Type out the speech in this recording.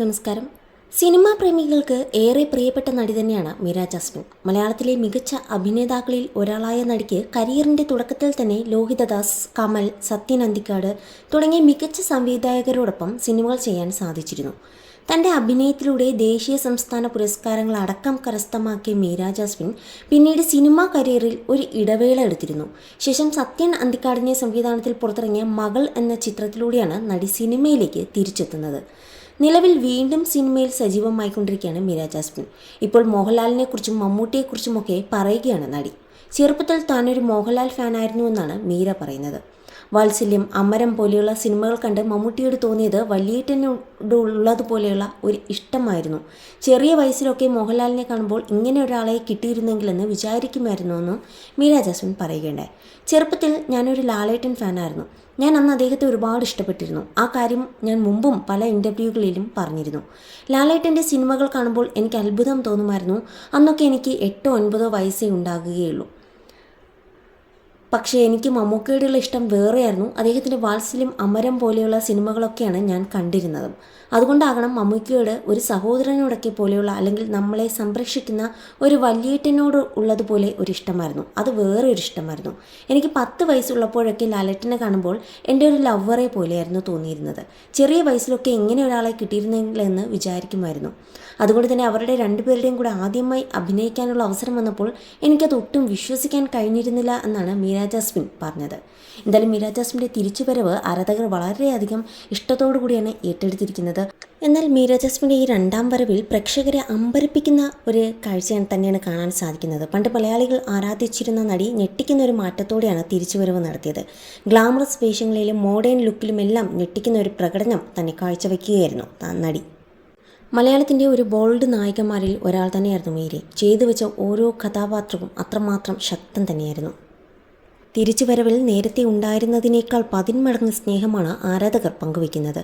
നമസ്കാരം. സിനിമാ പ്രേമികൾക്ക് ഏറെ പ്രിയപ്പെട്ട നടി തന്നെയാണ് മീര ജാസ്മിൻ. മലയാളത്തിലെ മികച്ച അഭിനേതാക്കളിൽ ഒരാളായ നടിക്ക് കരിയറിന്റെ തുടക്കത്തിൽ തന്നെ ലോഹിതദാസ് കമൽ സത്യൻ അന്തിക്കാട് തുടങ്ങിയ മികച്ച സംവിധായകരോടൊപ്പം സിനിമകൾ ചെയ്യാൻ സാധിച്ചിരുന്നു. തന്റെ അഭിനയത്തിലൂടെ ദേശീയ സംസ്ഥാന പുരസ്കാരങ്ങൾ അടക്കം കരസ്ഥമാക്കിയ മീര ജാസ്മിൻ പിന്നീട് സിനിമാ കരിയറിൽ ഒരു ഇടവേള എടുത്തിരുന്നു. ശേഷം സത്യൻ അന്തിക്കാടിനെ സംവിധാനത്തിൽ പുറത്തിറങ്ങിയ മകൾ എന്ന ചിത്രത്തിലൂടെയാണ് നടി സിനിമയിലേക്ക് തിരിച്ചെത്തുന്നത്. നിലവിൽ വീണ്ടും സിനിമയിൽ സജീവമായിക്കൊണ്ടിരിക്കുകയാണ് മീര ജാസ്മിൻ. ഇപ്പോൾ മോഹൻലാലിനെക്കുറിച്ചും മമ്മൂട്ടിയെക്കുറിച്ചുമൊക്കെ പറയുകയാണ് നടി. ചെറുപ്പത്തിൽ താനൊരു മോഹൻലാൽ ഫാനായിരുന്നു എന്നാണ് മീര പറയുന്നത്. വാത്സല്യം അമരം പോലെയുള്ള സിനിമകൾ കണ്ട് മമ്മൂട്ടിയോട് തോന്നിയത് വലിയേട്ടനോട് ഉള്ളതുപോലെയുള്ള ഒരു ഇഷ്ടമായിരുന്നു. ചെറിയ വയസ്സിലൊക്കെ മോഹൻലാലിനെ കാണുമ്പോൾ ഇങ്ങനെ ഒരാളെ കിട്ടിയിരുന്നെങ്കിലെന്ന് വിചാരിക്കുമായിരുന്നുവെന്നും മീര ജാസ്മിൻ പറയുകയുണ്ടായി. ചെറുപ്പത്തിൽ ഞാനൊരു ലാലേട്ടൻ ഫാനായിരുന്നു. ഞാൻ അന്ന് അദ്ദേഹത്തെ ഒരുപാട് ഇഷ്ടപ്പെട്ടിരുന്നു. ആ കാര്യം ഞാൻ മുമ്പും പല ഇന്റർവ്യൂകളിലും പറഞ്ഞിരുന്നു. ലാലേട്ടന്റെ സിനിമകൾ കാണുമ്പോൾ എനിക്ക് അത്ഭുതം തോന്നുമായിരുന്നു. അന്നൊക്കെ എനിക്ക് എട്ടോ ഒൻപതോ വയസ്സേ ഉണ്ടാകുകയുള്ളൂ. പക്ഷേ എനിക്ക് മമ്മൂക്കയോടുള്ള ഇഷ്ടം വേറെയായിരുന്നു. അദ്ദേഹത്തിന്റെ വാത്സല്യം അമരം പോലെയുള്ള സിനിമകളൊക്കെയാണ് ഞാൻ കണ്ടിരുന്നത്. അതുകൊണ്ടാകണം മമ്മൂക്കയോട് ഒരു സഹോദരനോടൊക്കെ പോലെയുള്ള അല്ലെങ്കിൽ നമ്മളെ സംരക്ഷിക്കുന്ന ഒരു വലിയേട്ടനോട് ഉള്ളതുപോലെ ഒരു ഇഷ്ടമായിരുന്നു. അത് വേറെ ഒരു ഇഷ്ടമായിരുന്നു. എനിക്ക് പത്ത് വയസ്സുള്ളപ്പോഴൊക്കെ ലാലേട്ടനെ കാണുമ്പോൾ എന്റെ ഒരു ലവറെ പോലെയായിരുന്നു തോന്നിയിരുന്നത്. ചെറിയ വയസ്സിലൊക്കെ എങ്ങനെ ഒരാളെ കിട്ടിയിരുന്നെങ്കിലെന്ന് വിചാരിക്കുമായിരുന്നു. അതുകൊണ്ട് തന്നെ അവരുടെ രണ്ടുപേരുടെയും കൂടെ ആദ്യമായി അഭിനയിക്കാനുള്ള അവസരം വന്നപ്പോൾ എനിക്കത് ഒട്ടും വിശ്വസിക്കാൻ കഴിഞ്ഞിരുന്നില്ല എന്നാണ് മീര ജാസ്മിൻ പറഞ്ഞത്. എന്തായാലും മീര ജാസ്മിന്റെ തിരിച്ചുവരവ് ആരാധകർ വളരെയധികം ഇഷ്ടത്തോടു കൂടിയാണ് ഏറ്റെടുത്തിരിക്കുന്നത്. എന്നാൽ മീര ജാസ്മിന്റെ ഈ രണ്ടാം വരവിൽ പ്രേക്ഷകരെ അമ്പരിപ്പിക്കുന്ന ഒരു കാഴ്ചയാണ് തന്നെയാണ് കാണാൻ സാധിക്കുന്നത്. പണ്ട് മലയാളികൾ ആരാധിച്ചിരുന്ന നടി ഞെട്ടിക്കുന്ന ഒരു മാറ്റത്തോടെയാണ് തിരിച്ചുവരവ് നടത്തിയത്. ഗ്ലാമറസ് വേഷങ്ങളിലും മോഡേൺ ലുക്കിലുമെല്ലാം ഞെട്ടിക്കുന്ന ഒരു പ്രകടനം തന്നെ കാഴ്ചവെക്കുകയായിരുന്നു നടി. മലയാളത്തിന്റെ ഒരു ബോൾഡ് നായികമാരിൽ ഒരാൾ തന്നെയായിരുന്നു മീരെ. ചെയ്തു വെച്ച ഓരോ കഥാപാത്രവും അത്രമാത്രം ശക്തം തന്നെയായിരുന്നു. തിരിച്ചുവരവിൽ നേരത്തെ ഉണ്ടായിരുന്നതിനേക്കാൾ പതിന്മടങ്ങ് സ്നേഹമാണ് ആരാധകർ പങ്കുവയ്ക്കുന്നത്.